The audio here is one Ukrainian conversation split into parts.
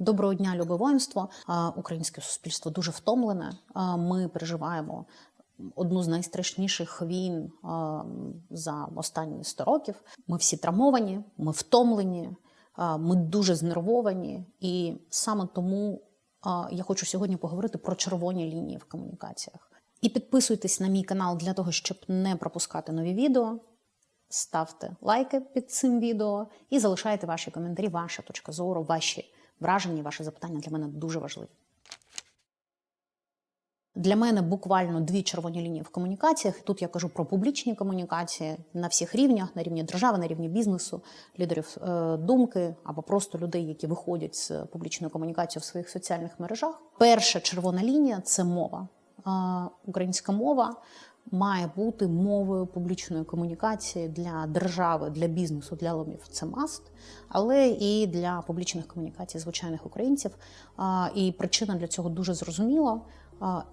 Доброго дня, любе воїнство. Українське суспільство дуже втомлене. Ми переживаємо одну з найстрашніших війн за останні 100 років. Ми всі травмовані, ми втомлені, ми дуже знервовані, і саме тому я хочу сьогодні поговорити про червоні лінії в комунікаціях. І підписуйтесь на мій канал для того, щоб не пропускати нові відео. Ставте лайки під цим відео і залишайте ваші коментарі, ваша точка зору, ваші враження, ваші запитання для мене дуже важливі. Для мене буквально дві червоні лінії в комунікаціях. Тут я кажу про публічні комунікації на всіх рівнях, на рівні держави, на рівні бізнесу, лідерів е, думки або просто людей, які виходять з публічної комунікації в своїх соціальних мережах. Перша червона лінія це мова. Е, Українська мова має бути мовою публічної комунікації для держави, для бізнесу, для ломів. Це маст, але і для публічних комунікацій звичайних українців. І причина для цього дуже зрозуміла.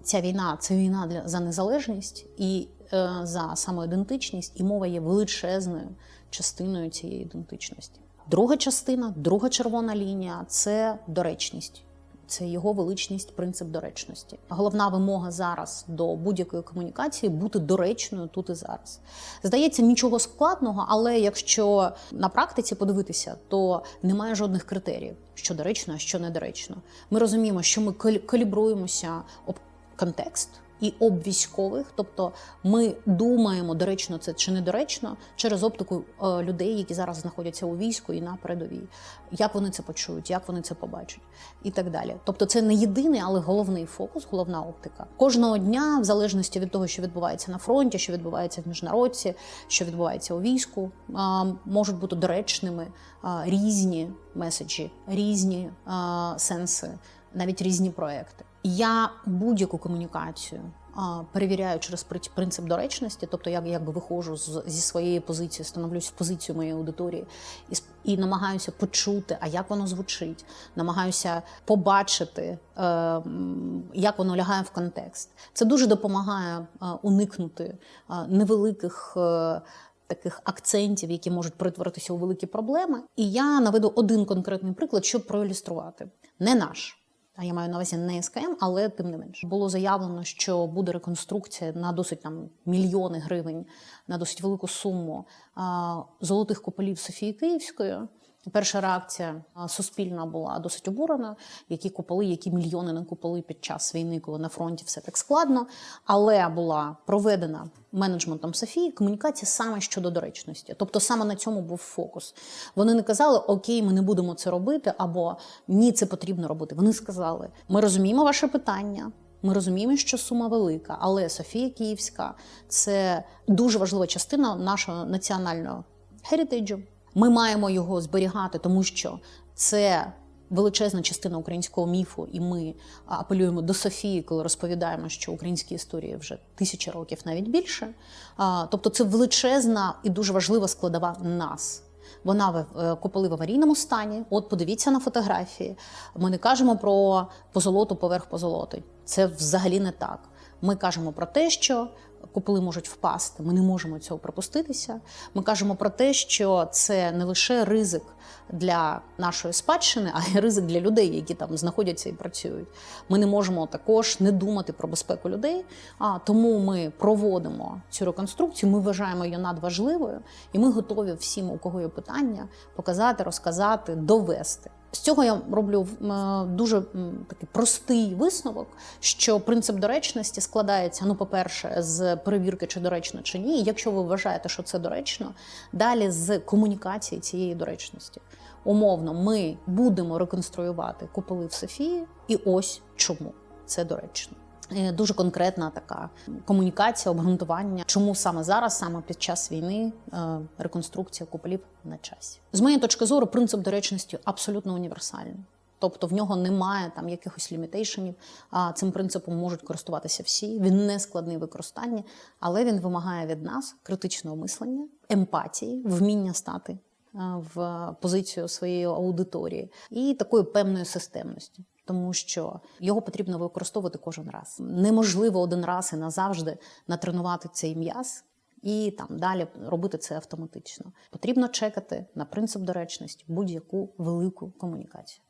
Ця війна це війна для за незалежність і е, за самоідентичність, і мова є величезною частиною цієї ідентичності. Друга частина, друга червона лінія це доречність. Це його величність, принцип доречності. Головна вимога зараз до будь-якої комунікації бути доречною тут і зараз. Здається, нічого складного, але якщо на практиці подивитися, то немає жодних критеріїв, що доречно, а що недоречно. Ми розуміємо, що ми калібруємося об контекст. І об військових, тобто ми думаємо, доречно це чи недоречно, через оптику е, людей, які зараз знаходяться у війську і на передовій, як вони це почують, як вони це побачать, і так далі. Тобто, це не єдиний, але головний фокус, головна оптика. Кожного дня, в залежності від того, що відбувається на фронті, що відбувається в міжнародці, що відбувається у війську, можуть бути доречними різні меседжі, різні сенси, навіть різні проекти. Я будь-яку комунікацію перевіряю через принцип доречності, тобто я якби виходжу з, зі своєї позиції, становлюсь в позицію моєї аудиторії і, і намагаюся почути, а як воно звучить, намагаюся побачити, е, як воно лягає в контекст. Це дуже допомагає е, уникнути е, невеликих. Е, Таких акцентів, які можуть перетворитися у великі проблеми, і я наведу один конкретний приклад, щоб проілюструвати. Не наш, я маю на увазі не СКМ, але тим не менше було заявлено, що буде реконструкція на досить там мільйони гривень, на досить велику суму золотих куполів Софії Київської. Перша реакція суспільна була досить обурена, які куполи, які мільйони на куполи під час війни, коли на фронті все так складно. Але була проведена менеджментом Софії комунікація саме щодо доречності. Тобто саме на цьому був фокус. Вони не казали Окей, ми не будемо це робити, або ні, це потрібно робити. Вони сказали: Ми розуміємо ваше питання. Ми розуміємо, що сума велика, але Софія Київська це дуже важлива частина нашого національного херітеджу. Ми маємо його зберігати, тому що це величезна частина українського міфу, і ми апелюємо до Софії, коли розповідаємо, що українські історії вже тисячі років, навіть більше. Тобто, це величезна і дуже важлива складова нас. Вона е, в аварійному стані. От подивіться на фотографії. Ми не кажемо про позолоту поверх позолоти. Це взагалі не так. Ми кажемо про те, що куполи можуть впасти. Ми не можемо цього пропуститися. Ми кажемо про те, що це не лише ризик для нашої спадщини, а й ризик для людей, які там знаходяться і працюють. Ми не можемо також не думати про безпеку людей. А тому ми проводимо цю реконструкцію. Ми вважаємо її надважливою, і ми готові всім, у кого є питання, показати, розказати, довести. З цього я роблю дуже такий простий висновок, що принцип доречності складається, ну, по-перше, з перевірки, чи доречно, чи ні. Якщо ви вважаєте, що це доречно, далі з комунікації цієї доречності. Умовно, ми будемо реконструювати куполи в Софії, і ось чому це доречно. Е, дуже конкретна така комунікація, обґрунтування, чому саме зараз, саме під час війни, е, реконструкція куполів на часі. З моєї точки зору, принцип доречності абсолютно універсальний. Тобто в нього немає там якихось лімітейшенів. А цим принципом можуть користуватися всі. Він не складний в використанні, але він вимагає від нас критичного мислення, емпатії, вміння стати е, в позицію своєї аудиторії і такої певної системності тому що його потрібно використовувати кожен раз. Неможливо один раз і назавжди натренувати цей м'яз. І там далі робити це автоматично. Потрібно чекати на принцип доречності будь-яку велику комунікацію.